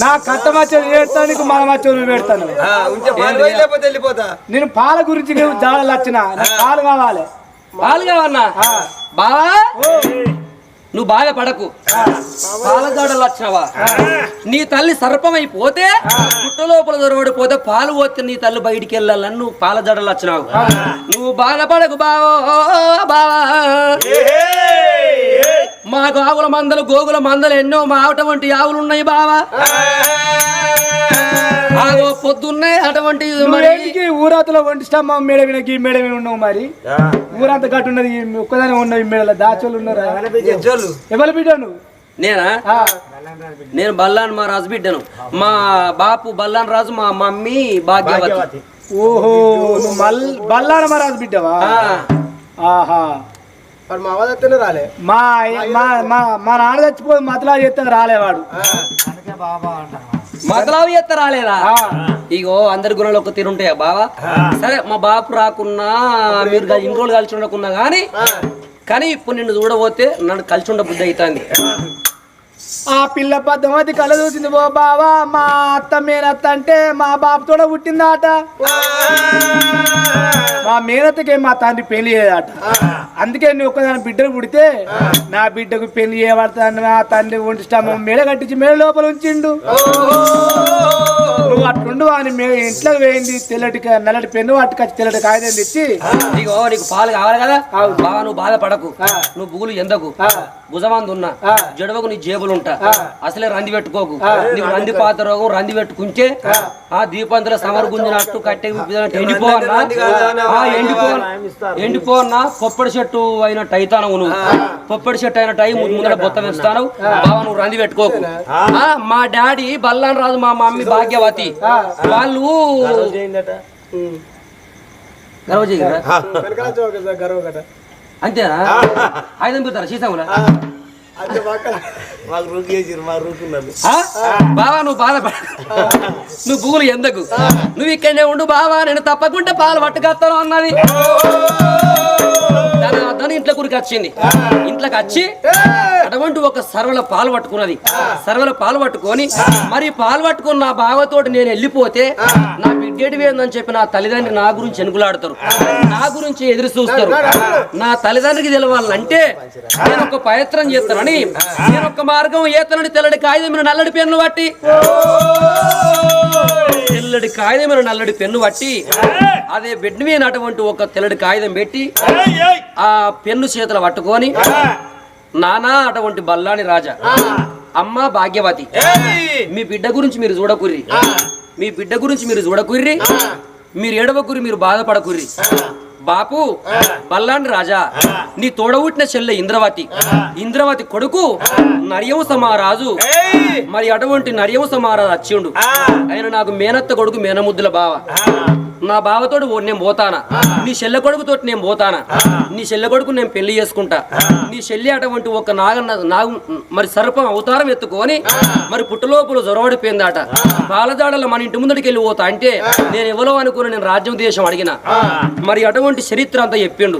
నా కట్ట మచ్చలు పెడతాను నీకు మన మచ్చలు పెడతాను ఉంటే పాలు పోయి లేకపోతే వెళ్ళిపోతా. నేను పాల గురించి నువ్వు జాడలు వచ్చిన పాలు కావాలి. పాలు కావన్నా బావా? నువ్వు బాగా పడకు. పాల జాడలు వచ్చినావా నీ తల్లి సర్పమైపోతే పుట్ట లోపల దొరబడిపోతే పాలు పోతే నీ తల్లి బయటికి వెళ్ళాలని నువ్వు పాల జడలు వచ్చినావు నువ్వు బాధపడకు బావో బావా. మాకు ఆవుల మందలు గోగుల మందలు ఎన్నో మా అటువంటి ఆవులు ఉన్నాయి బావా. ఆగో పొద్దున్నే అటువంటి మరి ఊరాతలో వంటి స్టమ్మ మేడ వినకి మేడ ఉన్నావు మరి? ఊరంతా గట్టు ఉన్నది ఒక్కదాని ఉన్నది మేడల దాచోళ్ళు ఉన్నారా? ఎవరు బిడ్డ నువ్వు నేనా? నేను బల్లాన్ మా రాజు బిడ్డను. మా బాపు బల్లాన్ రాజు మా మమ్మీ భాగ్యవతి. ఓహో నువ్వు బల్లాన మహారాజు బిడ్డవా? ఆ, ఆహా. మరి మా వదత్తనే రాలే. మా మా మా మా నాన్న చచ్చిపోయి మతలా చేస్తే రాలేవాడు. మతలావు ఎత్త రాలేదా? ఆ, ఇగో అందరి గుణాలు ఒక తీరు ఉంటాయా బావా? సరే మా బాపు రాకున్నా మీరు గా- ఇన్ని రోజులు కలిసి ఉండకున్నా కానీ కానీ ఇప్పుడు నిన్ను చూడబోతే నన్ను కలిసి ఉండ బుద్ధి అవుతుంది ఆ పిల్ల పద్దమతి కళ్ళ చూసింది. ఓ బావా మా అత్త మేనత్త అంటే మా బాబుతోడ పుట్టిందాట. మా మేనత్తకి మా తండ్రి పెళ్ళి చేయదట అందుకే నువ్వు ఒకదాని బిడ్డను పుడితే నా బిడ్డకు పెళ్ళి చేయబడతాను మా తండ్రి ఒంటి స్టమ్మ మేడ కట్టించి మేడ లోపల ఉంచిండు. నువ్వు అట్లుండు అని మే ఇంట్లోకి వేయింది తెల్లటి నల్లటి పెన్ను పట్టుకొచ్చి తెల్లటి కాగితం తెచ్చి ఇగో నీకు పాలు కావాలి కదా? బావా నువ్వు బాధపడకు. నువ్వు బుగులు ఎందకు? భుజమంది ఉన్నా జడవకు నీ జేబులు ఉంటా అసలే రంది పెట్టుకోకు. నీకు రంది పాత రోగం రంది పెట్టుకుంటే ఆ. దీపంతుల సమరు గుంజినట్టు కట్టె ఎండిపోవన్నా ఎండిపోవన్నా పొప్పడి చెట్టు అయినట్టు అయితాను నువ్వు పొప్పడి చెట్టు అయినట్టు అయి ముందు- ముందర బొత్త వేస్తాను. బావ నువ్వు రంది పెట్టుకోకు. ఆ, మా డాడీ బల్లాన్ రాజు మా మమ్మీ భాగ్యవతి. వాళ్ళు అంతేనా? ఐదు పెడతారా? సీసాములా బావా నువ్వు బాధపడ నువ్వు పువ్వులు ఎందుకు? నువ్వు ఇక్కడనే ఉండు బావా నేను తప్పకుండా పాలు పట్టుకొస్తాను అన్నది. దాని దాని ఇంట్లో కురికి వచ్చింది. ఇంట్లోకి వచ్చి అటువంటి ఒక సర్వల పాలు పట్టుకున్నది. సర్వల పాలు పట్టుకొని మరి పాలు పట్టుకుని నా బావతోటి నేను వెళ్ళిపోతే నా బిడ్డేటి వేందని చెప్పి నా తల్లిదండ్రి నా గురించి ఎనుకులాడతారు నా గురించి ఎదురు చూస్తారు. నా తల్లిదండ్రికి తెలవాలంటే నేను ఒక ప్రయత్నం చేస్తానని నేను ఒక మార్గం ఏతనని తెల్లడి కాగితం నల్లడి పెన్ను పట్టి తెల్లడి కాగితం నల్లడి పెన్ను పట్టి అదే బెడ్ మీద అటువంటి ఒక తెల్లడి కాగితం పెట్టి ఆ పెన్ను చేతులు పట్టుకొని నానా అటువంటి బల్లాని రాజా. అమ్మ భాగ్యవతి. మీ బిడ్డ గురించి మీరు చూడకుర్రి. మీ బిడ్డ గురించి మీరు చూడకుర్రి. మీరు ఏడవకుర్రి మీరు బాధపడకుర్రి. బాపు బల్లాని రాజా నీ తోడబుట్టిన చెల్లె ఇంద్రవతి. ఇంద్రవతి కొడుకు నర్యవంశ మహారాజు మరి అటువంటి నర్యవంశ మహారాజు వచ్చిండు ఆయన నాకు మేనత్త కొడుకు మేనముద్దుల బావ. నా బావతోడు నేను పోతానా. నీ చెల్లె కొడుకుతో నేను పోతానా. నీ చెల్లె కొడుకు నేను పెళ్ళి చేసుకుంటా. నీ చెల్లి అటువంటి ఒక నాగ నాగు మరి సర్పం అవతారం ఎత్తుకొని మరి పుట్టలోపల జొరవడిపోయిందట పాలజాడల మన ఇంటి ముందడికి వెళ్ళి పోతా అంటే నేను ఎవరో అనుకుని నేను రాజ్యం దేశం అడిగిన. మరి అటువంటి చరిత్ర అంతా చెప్పిండు.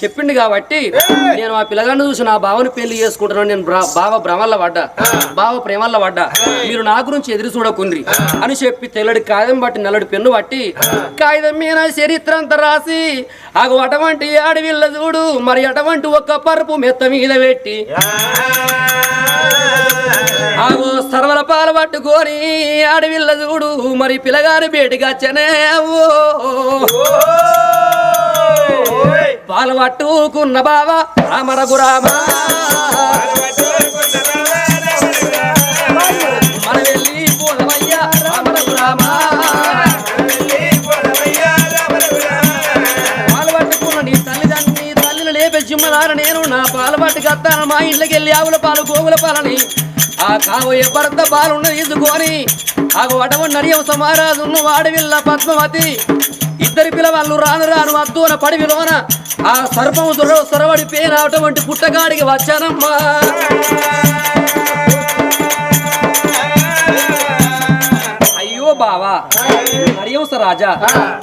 చెప్పిండు కాబట్టి నేను ఆ పిల్లగాన్ని చూసి నా బావని పెళ్ళి చేసుకుంటున్నాను. నేను బావ భ్రమల్ల పడ్డా. బావ ప్రేమల్ల పడ్డా. మీరు నా గురించి ఎదురు చూడకుండ్రి అని చెప్పి తెల్లడి కాగితం బట్టి నల్లడి పెన్ను పట్టి కాగితం మీద చరిత్ర అంతా రాసి ఆగు అటువంటి అడవిల్ల చూడు మరి అటువంటి ఒక్క పరుపు మెత్త మీద పెట్టి. ఆగో సర్వల పాలు పట్టుకొని అడవిల్ల చూడు మరి పిల్లగారి బేటికి వచ్చనే పాలు పట్టుకున్న బావా రామ. రఘురామ పాలు మా ఇంట్లోకి వెళ్ళి ఆవుల పాలు గోగుల పాలని ఆ కాబోయే భర్త బాలున్న తీసుకొని ఆ అటువంటి నడియం సమారాజు వాడవిల్ల పద్మవతి. ఇద్దరి పిల్లవాళ్ళు రాను రాను అద్దున పడివిలోన ఆ సర్పం దొర సొరవడి పేరు అటువంటి పుట్టగాడికి వచ్చానమ్మా. అయ్యో బావా నడియంస రాజా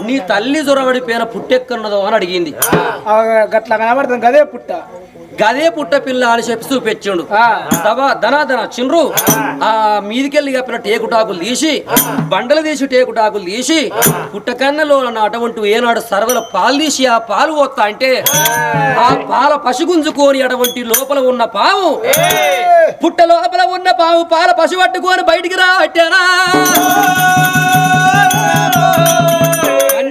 నీ తల్లి జొరవడి పేన పుట్టెక్కన్నదో అని అడిగింది. ఆ, గట్ల కనబడుతుంది కదే పుట్ట. గదే పుట్ట పిల్ల అని చెప్పి చూపించిండు. ధనాధన చిండ్రు ఆ. మీదికెళ్ళి కప్పిన టేకుటాకులు తీసి బండలు తీసి టేకుటాకులు తీసి పుట్టకన్నలో ఉన్న అటువంటి ఏనాడు సర్వల పాలు తీసి ఆ పాలు పోతా అంటే ఆ. పాల పసిగుంజుకొని అటువంటి లోపల ఉన్న పాము పుట్ట లోపల ఉన్న పాము పాల పసి పట్టుకొని బయటికి రావట్టేనా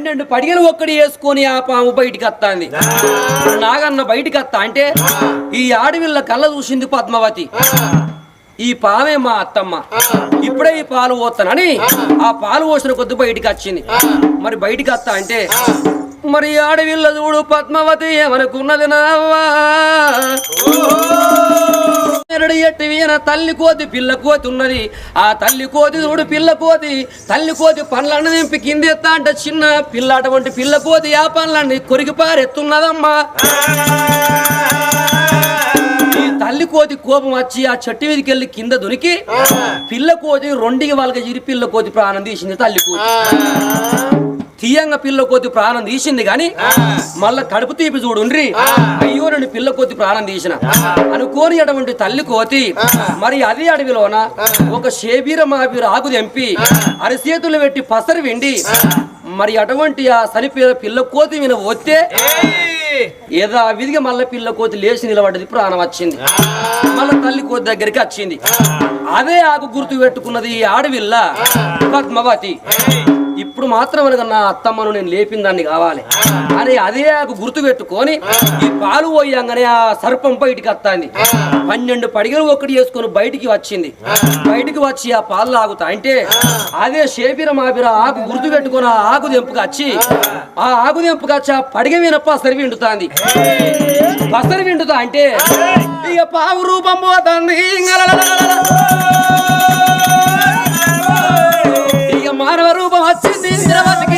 పన్నెండు పడిగలు ఒక్కడి వేసుకొని ఆ పాము బయటికి వస్తాంది. నాగన్న బయటికి వస్తా అంటే ఈ ఆడవిల్ల కళ్ళ చూసింది పద్మావతి. ఈ పామే మా అత్తమ్మ. ఇప్పుడే ఈ పాలు పోతానని ఆ. పాలు పోసిన కొద్ది బయటికి వచ్చింది. మరి బయటికి వస్తా అంటే మరి ఆడవిల్ల చూడు పద్మావతి ఏమనుకున్నది నావా ఎరడు ఎట్టి వీణ తల్లి కోతి పిల్ల కోతి ఉన్నది. ఆ తల్లి కోతి చూడు పిల్ల కోతి. తల్లి కోతి పండ్లన్నీ నింపి కిందెత్తా అంటే చిన్న పిల్ల అటువంటి పిల్ల కోతి ఆ పనులన్నీ కొరికి పారెత్తున్నదమ్మా. తల్లి కోతి కోపం వచ్చి ఆ చెట్టు మీదకి వెళ్ళి కింద దొరికి పిల్ల కోతి రెండికి వాళ్ళకి చిరి పిల్ల కోతి ప్రాణం తీసింది తల్లి కోతి. తీయంగా పిల్ల కోతి ప్రాణం తీసింది గాని మళ్ళా కడుపు తీపి చూడుండ్రి. అయ్యో నేను పిల్ల కోతి ప్రాణం తీసిన. అనుకోని అటువంటి తల్లి కోతి మరి అదే అడవిలోన ఒక షేబీర మాబీర ఆకు తెంపి అరిసేతులు పెట్టి పసరు వెండి మరి అటువంటి ఆ చనిపోయిన పిల్ల కోతి మీద వస్తే ఏదో విధిగా మళ్ళీ పిల్ల కోతి లేచి నిలబడ్డది ప్రాణం వచ్చింది. మళ్ళీ తల్లి కోతి దగ్గరికి వచ్చింది. అదే ఆకు గుర్తు పెట్టుకున్నది ఈ ఆడవిల్ల పద్మవతి. ఇప్పుడు మాత్రం అనగా నా అత్తమ్మను నేను లేపిన దాన్ని కావాలి. అని అదే ఆకు గుర్తు పెట్టుకొని ఈ పాలు పోయంగానే ఆ సర్పం బయటికి వస్తాంది. పన్నెండు పడిగలు ఒకటి వేసుకొని బయటికి వచ్చింది. బయటికి వచ్చి ఆ పాలు లాగుతా అంటే అదే షేపిర మాపిర ఆకు గుర్తు పెట్టుకొని ఆ ఆకు దెంపుకు వచ్చి ఆ ఆకు దెంపుకు వచ్చి ఆ పడిగ మీద పసరి విండుతాంది పసరి విండుతా అంటే ఇక పావు రూపం పోతుంది ఇక మానవ రూపం వచ్చింది ద్రవతికి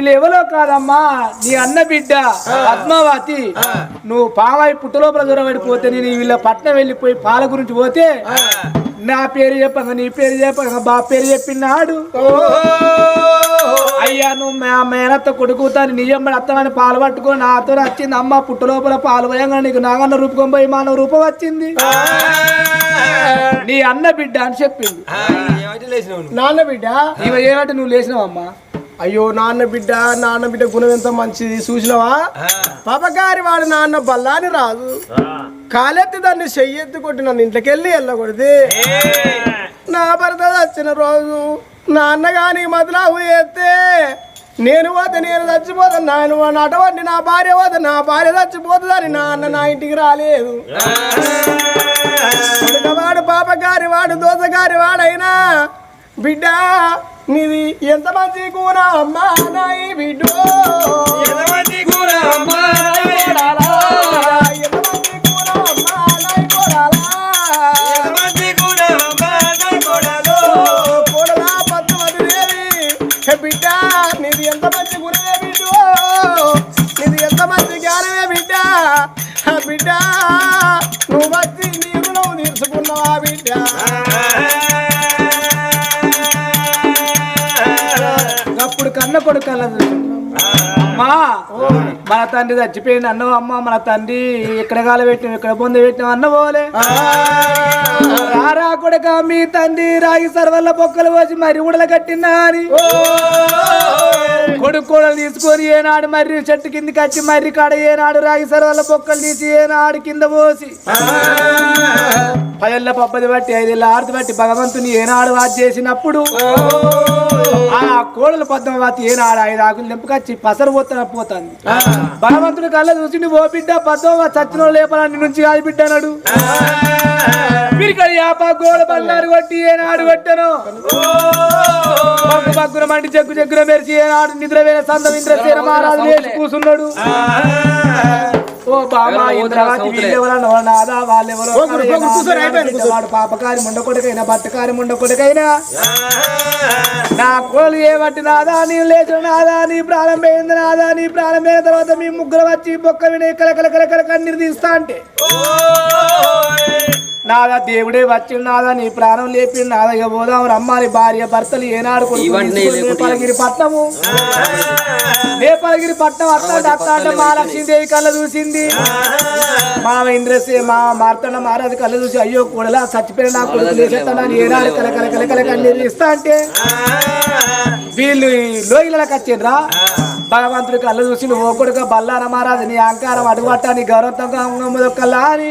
వీళ్ళు ఎవరో కాదమ్మా నీ అన్న బిడ్డ పద్మావతి. నువ్వు పావాయి పుట్టలోపల దూరం పడిపోతే నేను వీళ్ళ పట్నం వెళ్ళిపోయి పాల గురించి పోతే నా పేరు చెప్పంగా నీ పేరు చెప్పంగా బా పేరు చెప్పినాడు అయ్యా నువ్వు మా మేనత్త కొడుకుతాను నిజం అత్తమని పాలు పట్టుకొని నాతో వచ్చింది అమ్మ పుట్టలోపల పాలు పోయంగా నీకు నాగన్న రూపం పోయి మానవ రూపం వచ్చింది. నీ అన్న బిడ్డ అని చెప్పింది? నాన్న బిడ్డ ఇవ ఏమంటే నువ్వు లేచినావమ్మా? అయ్యో నాన్న బిడ్డ నాన్న బిడ్డ గుణం ఎంత మంచిది చూసినావా? పాపగారి వాడు నాన్న బల్లాని రాదు. కాలెత్తి దాన్ని చెయ్యెత్తి కొట్టి నన్ను ఇంట్లోకెళ్ళి వెళ్ళకూడదు నా భర్త వచ్చిన రోజు నాన్న గాని మధులావు చేస్తే నేను పోతే నేను చచ్చిపోతాను నాన్న అటువంటి నా భార్య పోతే నా భార్య చచ్చిపోతుందని నాన్న నా ఇంటికి రాలేదు. వాడు పాపగారి వాడు దోసగారి వాడైనా బిడ్డ నీది ఎంత మంచి కూర అమ్మా నాయి బిడ్డ? ఎంత మంచి కూర అమ్మా బిడ్డ? నీది ఎంత మంచి గుణమే బిడ్డ? కన్న కొడుకు కళ్ళ అమ్మా మన తండ్రి చచ్చిపోయింది అన్నవు అమ్మ మన తండ్రి ఎక్కడ కాల పెట్టినాం ఎక్కడ పొంద పెట్టినాం అన్న పోలే రారా కొడుక మీ తండ్రి రాగి సర్వల్ల పొక్కలు పోసి మరి ఉడల కట్టినా అని. కొడుకు కూడలు తీసుకొని ఏనాడు మర్రి చెట్టు కిందికి వచ్చి మర్రి కాడ ఏనాడు రాగి సర్వల్ల పొక్కలు తీసి ఏనాడు కింద పోసి. పదెళ్ళ పప్పది బట్టి ఐదేళ్ళ ఆరతి బట్టి భగవంతుని ఏనాడు వాచ్ చేసినప్పుడు. ఆ కోడల పద్మవతి ఏనాడు ఐదు ఆకులు నింపుకొచ్చి పసరు పోతున్న పోతుంది. భగవంతుని కళ్ళ చూసి ఓ బిడ్డ పద్మవ చచ్చిన లేపనాన్ని నుంచి కాదు బిడ్డ అన్నాడు. యాప గోడ బండారు కొట్టి ఏనాడు కొట్టను. పగ్గు పగ్గున మంటి జగ్గు జగ్గున మెరిచి ఏనాడు నిద్ర వేల సందం ఇంద్రసేన మహారాజు లేచి కూసున్నాడు. ఓ బామా ఇంద్రవతి వీళ్ళెవరన్నా నాదా వాళ్ళెవరో. వాడు పాపకారి ముండ కొడుకైనా బట్టకారి ముండ కొడుకైనా నా కోలు ఏమట్టి నాదా? నీ లేచిన నాదా? నీ ప్రాణం పోయింది నాదా? నీ ప్రాణం పోయిన తర్వాత మీ ముగ్గురు వచ్చి బొక్క వినే కల కల కల కల కన్నీరు తీస్తా అంటే. నాదా దేవుడే వచ్చిండు నాదా? నీ ప్రాణం లేపిండు నాదా? ఇక పోదాం రమ్మాని భార్య భర్తలు ఏనాడు నేపాలగిరి పట్నము నేపాలగిరి అత్త అంటే మా లక్ష్మీదేవి కళ్ళ చూసింది. మా ఇంద్రసే మా మార్తన్న మహారాజు కళ్ళ చూసి అయ్యో కూడలా చచ్చిపోయిన నా కొడుకు లేచేస్తానని ఏనాడు కల కల కల కల కన్నీళ్ళు ఇస్తా అంటే వీళ్ళు లోయలకు వచ్చిండ్రా భగవంతుడి కళ్ళు చూసి నువ్వు ఒక్కడుగా బల్లాన మహారాజు నీ అహంకారం అడుగుపట్టా నీ గౌరవంతంగా అని.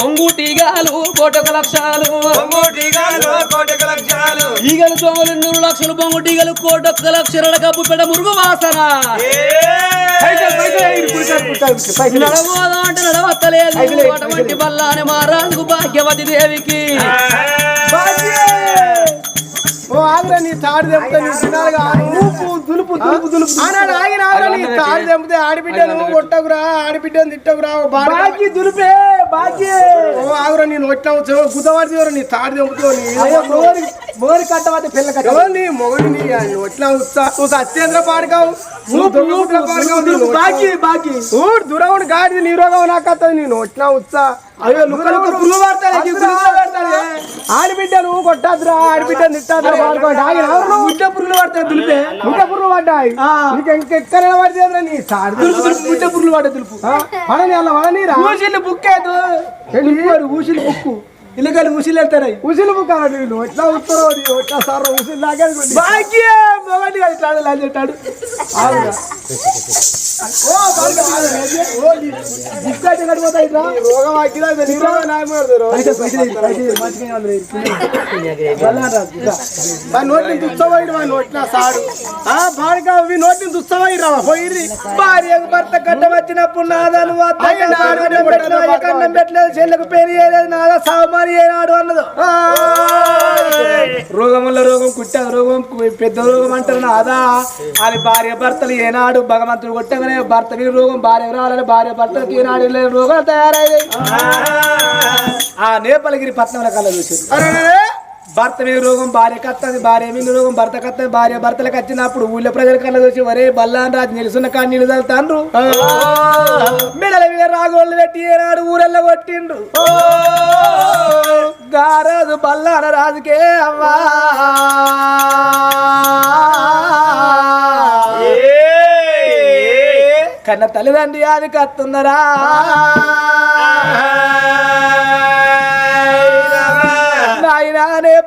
పొంగుటీగాలు కోటొక లక్షాలు. ఈగల దోమలు ఎన్నరు లక్షలు పొంగుటీగలు కోటొక్క లక్షల కప్పు పెడ మురుగు వాసన. నడవోదా అంటే నడవత్తలేదు. అటువంటి బల్లాని మహారాజుకు భాగ్యవతి దేవికి. ఆగ్రా నీ తాడు తెంపితే నీ తినాలిగా ఊపు దులుపు దులుపు దులుపు. ఆనాడు ఆగిన నీ తాడు తెంపితే ఆడిబిడ్డను కొట్టకురా ఆడిబిడ్డను తిట్టకురా. బాగా దులిపే బాకీ. ఓ ఆగురా నేను వచ్చిన గుద్దవాడి నీ తాడు తెంపుతో నీ మోరి కట్టబట్టి పిల్ల కట్ట. ఎవరు నీ మొగడు నీ? వచ్చిన ఉత్సా నువ్వు సత్యేంద్ర పాడకావు. నువ్వు బాకీ బాకీ. ఊరు దురవుడు గాడిది నీ రోగం నాకు నేను వచ్చిన ఉత్సా అయ్యో పుల్లు పడతాయి పుల్లు పడతాయి ఆడిబిడ్డ నువ్వు కొట్టాదురా ఆడిబిడ్డ తిట్టాదురా పాడుకోండి ఆగిన ముట్ట పుల్లు పడతాయి దులిపే? ముట్ట పుర్రు పడ్డాయి. నీకు ఇంకెక్కడ పడితేంద్రా నీ తాడు దులుపు దులుపు ముట్ట పుల్లు పడ దులుపు. పడని అలా పడనీరా? ఊసిలు బుక్ ఏదో ఊసిలు బుక్కు. ఇల్లుగాలి ఊసిలు వెళ్తాయి ఉసిలు నేను ఎట్లా ఉత్తరో ఎట్లా సారో ఉసిలు లాగే బాకీ మొగండి కాదు ఇట్లా నోటిని దుచ్చబోయి మా నోటిన సాడు. ఆ బాడక అవి నోటిని దుచ్చబోయి రా పోయిర్రి. భార్యకు భర్త కట్ట వచ్చినప్పుడు నాదా నువ్వు అత్త అయ్య, కన్నా నాడు కన్నం పెట్టలేదు, చెల్లకు పేరు చేయలేదు నాదా సావమారి ఏనాడు అన్నదు? రోగం వల్ల రోగం కుట్టాదు రోగం పెద్ద రోగం అంటారు నాదా అని భార్య భర్తలు ఏనాడు భగవంతుడు కొట్టగానే భర్త మీద రోగం భార్య రాలని భార్య భర్తలకు ఏనాడు లేని రోగాలు తయారయ్యాయి. ఆ నేపలగిరి పట్నంలో కళ్ళ చూసింది అరే! భర్త మీద రోగం భార్య కత్తది భార్య మీద రోగం భర్త కత్తది భార్య భర్తలకు వచ్చినప్పుడు ఊళ్ళో ప్రజల కళ్ళ చూసి వరే బల్లాన్ రాజు నిలుసున్న కాడి నీళ్ళు మెడల మీద రాగోళ్ళు పెట్టి ఏనాడు ఊరెల్ల కొట్టిండ్రు. గారాజు బల్లాన రాజుకే అవ్వా కన్న తల్లిదండ్రి అది కత్తుందరా.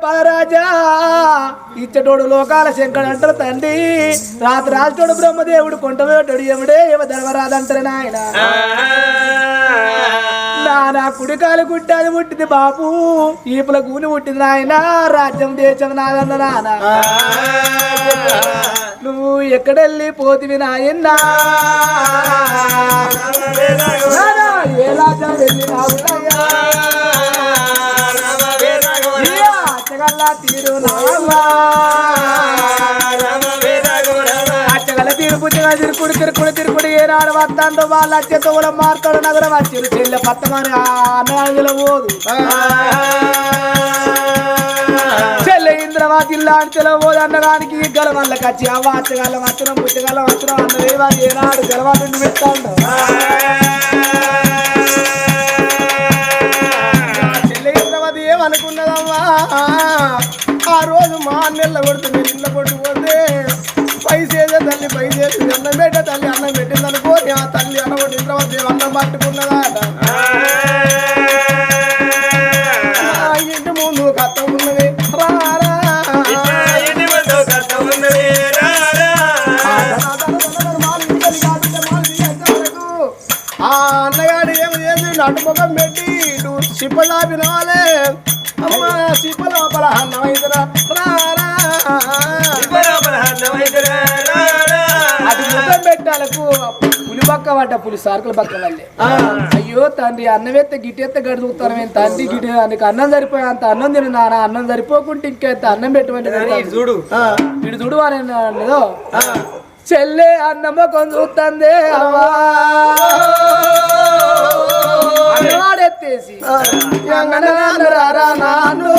పారాజా. ఇచ్చటోడు లోకాల శంకడు అంటారు తండ్రి. రాత్రి రాజుతోడు బ్రహ్మదేవుడు కొంటవేటోడు ఎముడే ఏమ ధర్మరాదంటారు నాయన. నానా కుడికాలు గుట్టాది పుట్టింది బాపు. ఈపుల గూని పుట్టింది నాయన. రాజ్యం దేశం నాదన్న నాన్న నువ్వు ఎక్కడెళ్ళి పోతివి నాయన్నా? నానా, ఏ రాజ్యం వెళ్ళినావు నాయనా? ఇయ్యా, అచ్చగల్లా తీరు అచ్చగల తీరు పుచ్చగల తిరుకుడు తిరుకుడు తిరుకుడు ఏనాడు వస్తాడు వాళ్ళ అచ్చతో కూడా నగరం వచ్చిరు చెల్లె పత్తమని అన్నగాదిలో పోదు చెల్లె ఇంద్రవాతి ఇల్లాంటి తెలవోదు గల గలవల్లకి వచ్చి అవ్వ అచ్చగల వచ్చిన పుచ్చగల వచ్చిన అన్నదే వాడు ఏనాడు గలవాళ్ళని పెట్టాడు ఆ రోజు మా అన్నెళ్ళ కొడుతుంది ఇళ్ళ కొట్టుకుపోతే పైసేదే తల్లి పైసేది అన్నం పెట్ట తల్లి అన్నం పెట్టింది ఆ తల్లి అనగొట్టి ఇంద్రవతి అన్నం పట్టుకున్నదా ఇంటి ముందు కథ ఉన్నది. రారా ఆ అన్నగాడు ఏమి చేసి నటుముఖం పెట్టి ఇటు సిప్పలాపి రాలే. పెట్టాలకు పులి పక్క పడ్డ పులి సార్కుల పక్క వాళ్ళే అయ్యో తండ్రి అన్నవేత్త గిట్టెత్త గడుగుతాను మేము తండ్రి గిటి నీకు అన్నం సరిపోయి అంత అన్నం తిను నాన్న. అన్నం సరిపోకుంటే ఇంకెంత అన్నం పెట్టమంటే చూడు. ఇటు చూడు అని అన్నదో చెల్లె అన్నమ్మ కొంచెం చూస్తుంది అవ్వా అన్నవాడెత్తేసి అంగనరారా నాన్ను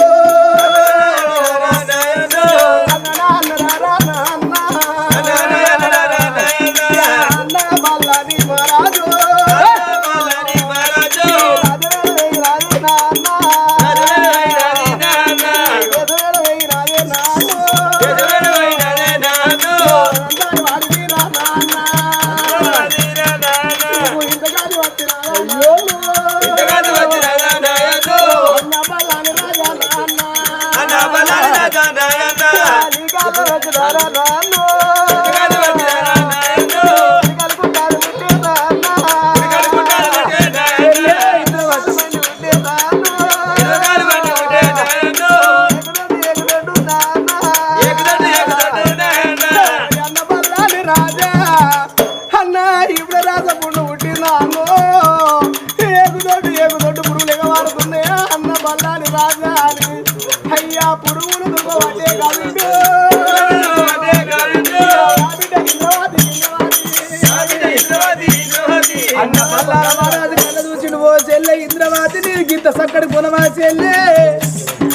సక్కడి గుణమా చెల్లె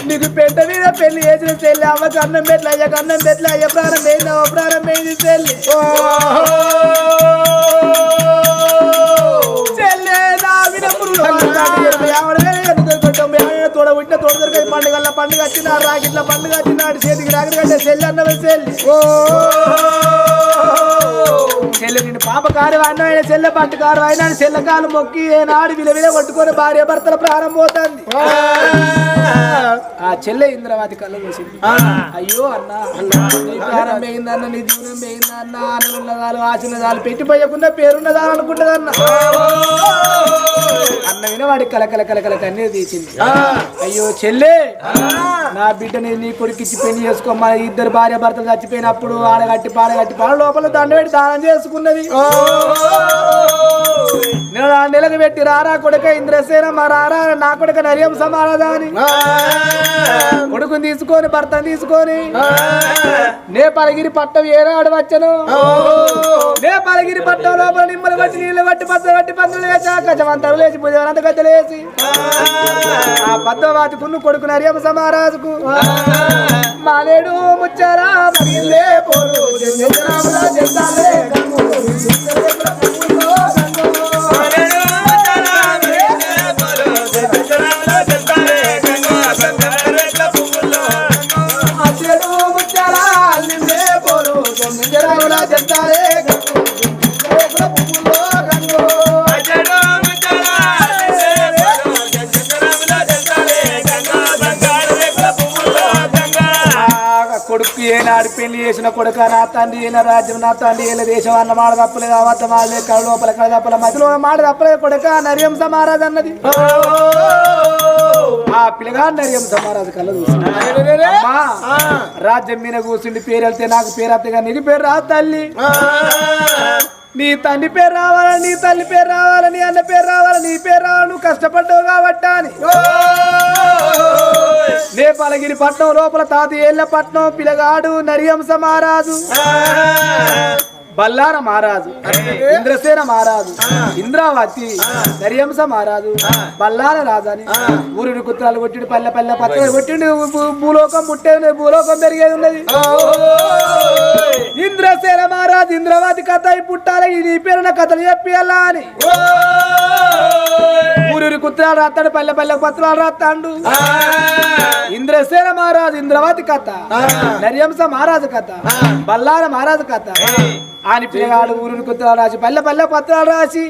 నీకు పెద్ద మీద పెళ్ళి చేసిన చెల్లె అవ్వకు అన్నం పెట్ల అయ్యకు అన్నం పెట్ల అయ్య ప్రాణం పోయింది అవ్వ చెల్లి చెల్లె నా వినప్పుడు తోడ పుట్టిన తోడ దొరికే పండుగల పండుగ వచ్చినాడు రాకిట్ల పండుగ వచ్చినాడు చేతికి రాకటి కంటే చెల్లి అన్నమే చెల్లి ఓ నిన్ను పాప కారు అన్నమైన చెల్లె పట్టు కారు అయినా చెల్లె కాలు మొక్కి ఏనాడు విల విల కొట్టుకొని భార్య భర్తల ప్రాణం పోతుంది. ఆ చెల్లె ఇంద్రవతి కళ్ళ చూసింది అయ్యో అన్న ప్రాణం పోయిందన్న నీ జీవనం పెట్టిపోయకుండా పేరున్నదాలు అనుకుంటదన్న. అన్న వినవాడి కల కల కల కల కన్నీరు తీసింది. అయ్యో చెల్లె నా బిడ్డని నీ కొడుకిచ్చి పెళ్ళి చేసుకోమా ఇద్దరు భార్య భర్తలు చచ్చిపోయినప్పుడు ఆడగట్టి పాడగట్టి పాడ లోపల దండ పెట్టి దానం చేసుకున్నది. నేను ఆ నెలకు పెట్టి రారా కొడుక ఇంద్రసేన మా రారా నా కొడుక నరియం అని కొడుకుని తీసుకొని భర్తను తీసుకొని నేపాలగిరి పట్టం ఏనాడు వచ్చను? నేపాలగిరి పట్టం లోపల నిమ్మలు పట్టి నీళ్ళు పట్టి పచ్చ పట్టి పందులు వేసి కచమంతరు లేచి భుజమంత గద్దెలు వేసి. ఆ. పద్మవాతి కున్ను కొడుకు నరియం సమారాజుకు. మాలేడు ముచ్చారా మరిలే పోరు జంజరాముల జంతాలే గంగు. ఏనాడు పెళ్ళి చేసిన కొడుక నా తండ్రి ఏన రాజ్యం నా తండ్రి ఏల దేశం అన్న మాట తప్పలేదు. అవద్ద మాడలే కళ్ళ లోపల కళ్ళ తప్పల మధ్యలో మాట తప్పలేదు కొడుక. నరియం సమారాజ్ అన్నది. ఆ పిల్లగా నరియం సమారాజు కళ్ళ రాజ్యం మీద కూర్చుండి పేరు వెళ్తే నాకు పేరు వస్తే నీకు పేరు రాదు తల్లి. నీ తండ్రి పేరు రావాలని నీ తల్లి పేరు రావాలని నీ అన్న పేరు రావాలని నీ పేరు రావాలి నువ్వు కష్టపడ్డావు కాబట్టి అని. నేపాలగిరి పట్నం లోపల తాత ఏళ్ళ పట్నం పిలగాడు నరియంస మహారాజు. బల్లార మహారాజు ఇంద్రసేన మహారాజు ఇంద్రావతి నరియంస మహారాజు బల్లార రాజాని ఊరిని కుత్రాలు కొట్టిండు పల్లె పల్లె పత్రాలు కొట్టిండు భూలోకం ముట్టేది భూలోకం పెరిగేది ఉన్నది. ఇంద్రసేన మహారాజు ఇంద్రావతి కథ పుట్టాలి ఈ నీ పేరున కథలు చెప్పియాలా అని. ఊరూరి కుత్రాలు రాస్తాడు పల్లె పల్లె పత్రాలు రాస్తాడు ఇంద్రసేన మహారాజు ఇంద్రవతి కథ నరియంస మహారాజు కథ బల్లార మహారాజు కథ అని పిల్లగాడు ఊరికి రాసి పల్లె పల్లె పత్రాలు రాసి.